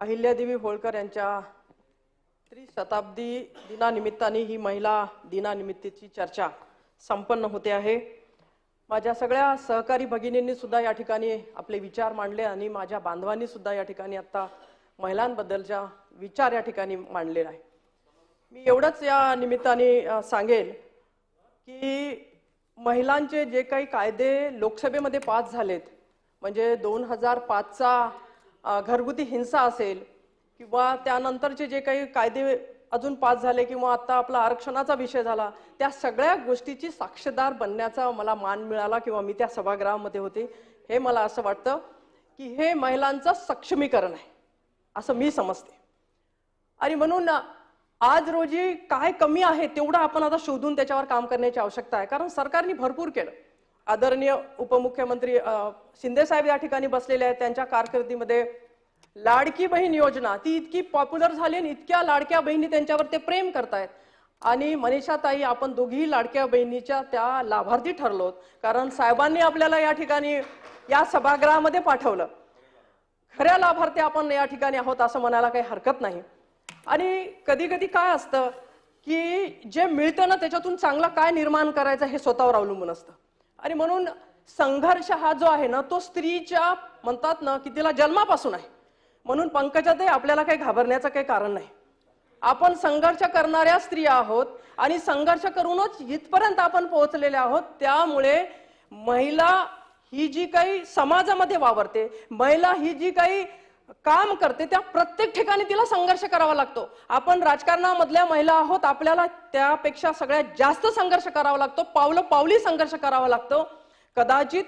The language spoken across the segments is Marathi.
अहिल्यादेवी होळकर यांच्या त्रिशताब्दी दिनानिमित्ताने ही महिला दिनानिमित्तची चर्चा संपन्न होते आहे. माझ्या सगळ्या सहकारी भगिनींनी सुद्धा या ठिकाणी आपले विचार मांडले आणि माझ्या बांधवांनी सुद्धा या ठिकाणी आता महिलांबद्दलच्या विचार या ठिकाणी मांडलेला आहे. मी एवढंच या निमित्ताने सांगेल की महिलांचे जे काही कायदे लोकसभेमध्ये पास झालेत म्हणजे दोन हजार पाचचा घरगुती हिंसा असेल किंवा त्यानंतरचे जे काही कायदे अजून पास झाले किंवा आता आपला आरक्षणाचा विषय झाला त्या सगळ्या गोष्टीची साक्षीदार बनण्याचा मला मान मिळाला किंवा मी त्या सभागृहामध्ये होते हे मला असं वाटतं की हे महिलांचं सक्षमीकरण आहे असं मी समजते. आणि म्हणून आज रोजी काय कमी आहे तेवढं आपण आता शोधून त्याच्यावर काम करण्याची आवश्यकता आहे कारण सरकारने भरपूर केलं. आदरणीय उपमुख्यमंत्री अ, शिंदे साहेब या ठिकाणी बसलेले आहेत. त्यांच्या कारकिर्दीमध्ये लाडकी बहीण योजना ती इतकी पॉप्युलर झाली आणि इतक्या लाडक्या बहिणी त्यांच्यावर ते प्रेम करतायत. आणि मनीषाताई आपण दोघीही लाडक्या बहिणीच्या त्या लाभार्थी ठरलो कारण साहेबांनी आपल्याला या ठिकाणी या सभागृहामध्ये पाठवलं. खऱ्या लाभार्थी आपण या ठिकाणी आहोत असं म्हणायला काही हरकत नाही. आणि कधी कधी काय असतं की जे मिळतं ना त्याच्यातून चांगलं काय निर्माण करायचं हे स्वतःवर अवलंबून असतं. आणि म्हणून संघर्ष हा जो आहे ना तो स्त्रीच्या म्हणतात ना की तिला जन्मापासून आहे. म्हणून पंकजाताई आपल्याला काही घाबरण्याचं काही कारण नाही. आपण संघर्ष करणाऱ्या स्त्रिया आहोत आणि संघर्ष करूनच इथपर्यंत आपण पोहोचलेले आहोत त्यामुळे महिला ही जी काही समाजामध्ये वावरते महिला ही जी काही काम करते त्या प्रत्येक ठिकाणी तिला संघर्ष करावा लागतो. आपण राजकारणामधल्या महिला आहोत आपल्याला त्यापेक्षा सगळ्यात जास्त संघर्ष करावा लागतो. पावलं पावली संघर्ष करावा लागतो. कदाचित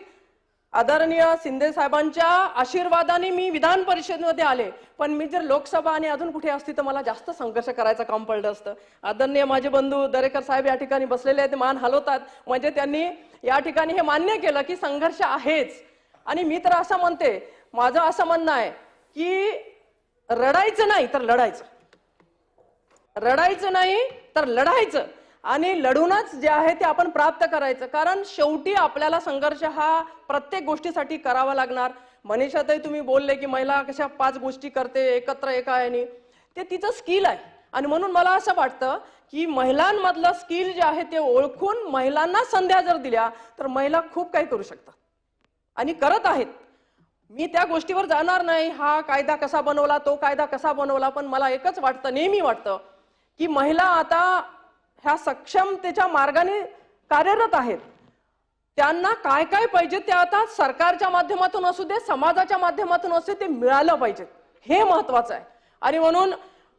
आदरणीय शिंदे साहेबांच्या आशीर्वादाने मी विधान परिषदेमध्ये आले पण मी जर लोकसभा आणि अजून कुठे असती तर मला जास्त संघर्ष करायचं काम पडलं असतं. आदरणीय माझे बंधू दरेकर साहेब या ठिकाणी बसलेले आहेत मान हलवतात. म्हणजे त्यांनी या ठिकाणी हे मान्य केलं की संघर्ष आहेच. आणि मी तर असं म्हणते माझं असं म्हणणं आहे की रडायचं नाही तर लढायचं. रडायचं नाही तर लढायचं. आणि लढूनच जे आहे ते आपण प्राप्त करायचं. कारण शेवटी आपल्याला संघर्ष हा प्रत्येक गोष्टीसाठी करावा लागणार. मनीषातही तुम्ही बोलले की महिला कशा पाच गोष्टी करते एकत्र एका याने. ते तिचं स्किल आहे. आणि म्हणून मला असं वाटतं की महिलांमधलं स्किल जे आहे ते ओळखून महिलांना संध्या जर दिल्या तर महिला खूप काही करू शकतात. आणि करत आहेत. मी त्या गोष्टीवर जाणार नाही. हा कायदा कसा बनवला तो कायदा कसा बनवला पण मला एकच वाटतं नेहमी वाटतं की महिला आता ह्या सक्षमतेच्या मार्गाने कार्यरत आहेत. त्यांना काय काय पाहिजे ते आता सरकारच्या माध्यमातून असू दे समाजाच्या माध्यमातून असू दे ते मिळालं पाहिजे. हे महत्वाचं आहे. आणि म्हणून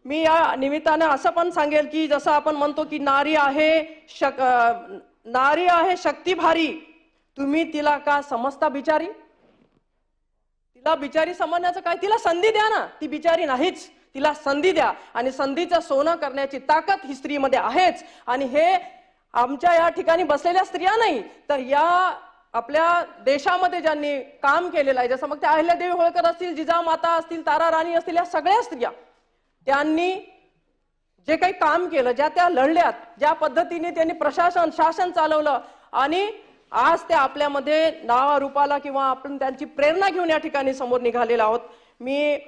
मी या निमित्ताने असं पण सांगेल की जसं आपण म्हणतो की नारी आहे शक नारी आहे शक्ती भारी तुम्ही तिला का समजता बिचारी? तिला बिचारी समजण्याचं काय? तिला संधी द्या ना. ती बिचारी नाहीच. तिला संधी द्या. आणि संधीचं सोनं करण्याची ताकद ही स्त्रीमध्ये आहेच. आणि हे आमच्या या ठिकाणी बसलेल्या स्त्रिया नाही. तर या आपल्या देशामध्ये ज्यांनी काम केलेलं आहे जसं मग त्या अहिल्यादेवी होळकर असतील जिजामाता असतील तारा राणी असतील या सगळ्या स्त्रिया त्यांनी जे काही काम केलं ज्या त्या लढल्यात ज्या पद्धतीने त्यांनी प्रशासन शासन चालवलं आणि आज ते आपल्यामध्ये नावा रूपाला किंवा आपण त्यांची प्रेरणा घेऊन या ठिकाणी समोर निघालेलो आहोत. मी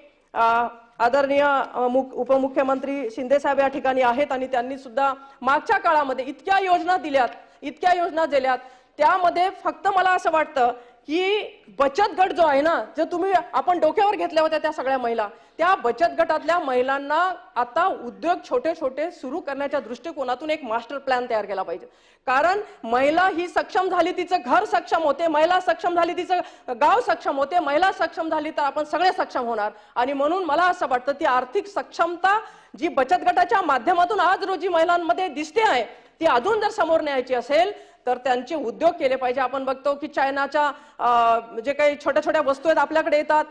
आदरणीय मुख- उपमुख्यमंत्री शिंदे साहेब या ठिकाणी आहेत आणि त्यांनी सुद्धा मागच्या काळामध्ये इतक्या योजना दिल्यात इतक्या योजना दिल्यात. त्यामध्ये फक्त मला असं वाटतं की बचत गट जो आहे ना जो तुम्ही आपण डोक्यावर घेतल्या होत्या त्या सगळ्या महिला त्या बचत गटातल्या महिलांना आता उद्योग छोटे छोटे सुरू करण्याच्या दृष्टिकोनातून एक मास्टर प्लॅन तयार केला पाहिजे. कारण महिला ही सक्षम झाली तिचं घर सक्षम होते महिला सक्षम झाली तिचं गाव सक्षम होते महिला सक्षम झाली तर आपण सगळे सक्षम होणार. आणि म्हणून मला असं वाटतं ती आर्थिक सक्षमता जी बचत गटाच्या माध्यमातून आज रोजी महिलांमध्ये दिसते आहे ती अजून जर समोर न्यायची असेल तर त्यांचे उद्योग केले पाहिजे. आपण बघतो की चायनाच्या अं, जे काही छोट्या छोट्या वस्तू आहेत आपल्याकडे येतात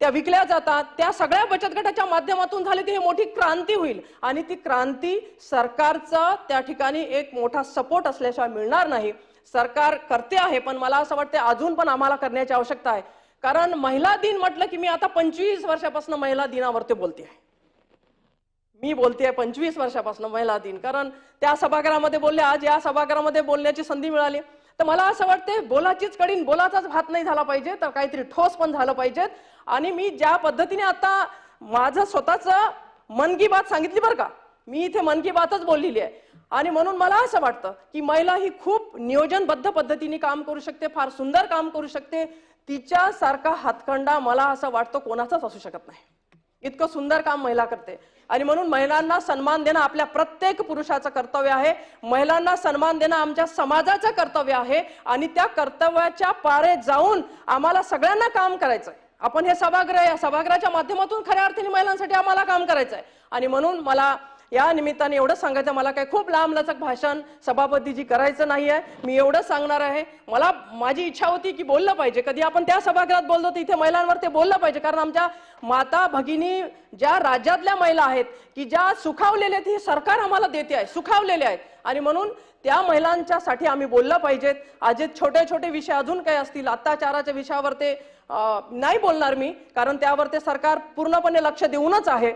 त्या विकल्या जातात. त्या सगळ्या बचत गटाच्या माध्यमातून झाली ती ही मोठी क्रांती होईल. आणि ती क्रांती सरकारचा त्या ठिकाणी एक मोठा सपोर्ट असल्याशिवाय मिळणार नाही. सरकार करते आहे पण मला असं वाटतं अजून पण आम्हाला करण्याची आवश्यकता आहे. कारण महिला दिन म्हटलं की मी आता पंचवीस वर्षापासून महिला दिनावरती बोलते आहे. मी बोलते आहे पंचवीस वर्षापासून महिला दिन. कारण त्या सभागृहामध्ये बोलले आज या सभागृहामध्ये बोलण्याची संधी मिळाली. तर मला असं वाटते बोलाचीच कडीन बोलाचाच भात नाही झाला पाहिजे तर काहीतरी ठोस पण झालं पाहिजेत आणि मी ज्या पद्धतीने आता माझं स्वतःच मन की बात सांगितली बरं का मी इथे मन की बातच बोललेली आहे. आणि म्हणून मला असं वाटतं की महिला ही खूप नियोजनबद्ध पद्धतीने काम करू शकते फार सुंदर काम करू शकते. तिच्यासारखा हातखंडा मला असं वाटतं कोणाचाच असू शकत नाही. इतकं सुंदर काम महिला करते. आणि म्हणून महिलांना सन्मान देणं आपल्या प्रत्येक पुरुषाचं कर्तव्य आहे. महिलांना सन्मान देणं आमच्या समाजाचं कर्तव्य आहे. आणि त्या कर्तव्याच्या पारे जाऊन आम्हाला सगळ्यांना काम करायचं आहे आपण हे सभागृह आहे, या सभागृहाच्या माध्यमातून खऱ्या अर्थाने महिलांसाठी आम्हाला काम करायचं आहे आणि म्हणून मला या निमित्ताने एवढं सांगायचं मला काय खूप लांबलचक भाषण सभापतीजी करायचं नाही आहे मी एवढं सांगणार आहे. मला माझी इच्छा होती की बोललं पाहिजे. कधी आपण त्या सभागृहात बोलतो तर इथे महिलांवर ते बोललं पाहिजे. कारण आमच्या माता भगिनी ज्या राज्यातल्या महिला आहेत की ज्या सुखावलेल्या आहेत हे सरकार आम्हाला देते आहे सुखावलेल्या आहेत. आणि म्हणून त्या महिलांच्यासाठी आम्ही बोललं पाहिजेत. आज छोटे छोटे विषय अजून काही असतील अत्याचाराच्या विषयावर ते नाही बोलणार मी. कारण त्यावर ते सरकार पूर्णपणे लक्ष देऊनच आहे.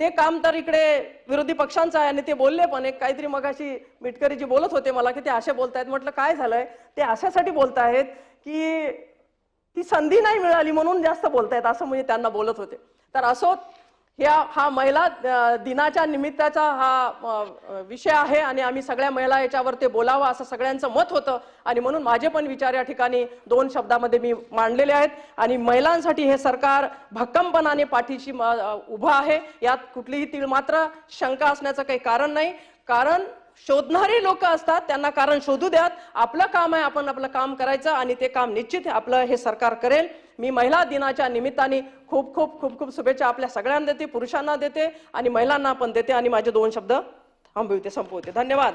ते काम तर इकडे विरोधी पक्षांचं आहे आणि ते बोलले पण एक काहीतरी मगाशी मिटकरीजी बोलत होते मला की ते असे बोलतायत. म्हटलं काय झालंय? ते अशासाठी बोलतायत की ती संधी नाही मिळाली म्हणून जास्त बोलतायत असं म्हणजे त्यांना बोलत होते. तर असो ह्या हा महिला दिनाच्या निमित्ताचा हा विषय आहे आणि आम्ही सगळ्या महिला याच्यावर ते बोलावं असं सगळ्यांचं मत होतं. आणि म्हणून माझे पण विचार या ठिकाणी दोन शब्दामध्ये मी मांडलेले आहेत. आणि महिलांसाठी हे सरकार भक्कमपणाने पाठीशी उभं आहे. यात कुठलीही तीळ मात्र शंका असण्याचं काही कारण नाही. कारण शोधणारे लोक असतात त्यांना कारण शोधू द्यात. आपलं काम आहे आपण आपलं काम करायचं आणि ते काम निश्चित आपलं हे सरकार करेल. मी महिला दिनाच्या निमित्ताने खूप खूप खूप खूप शुभेच्छा आपल्या सगळ्यांना देते पुरुषांना देते आणि महिलांना पण देते आणि माझे दोन शब्द थांबविते संपवते. धन्यवाद.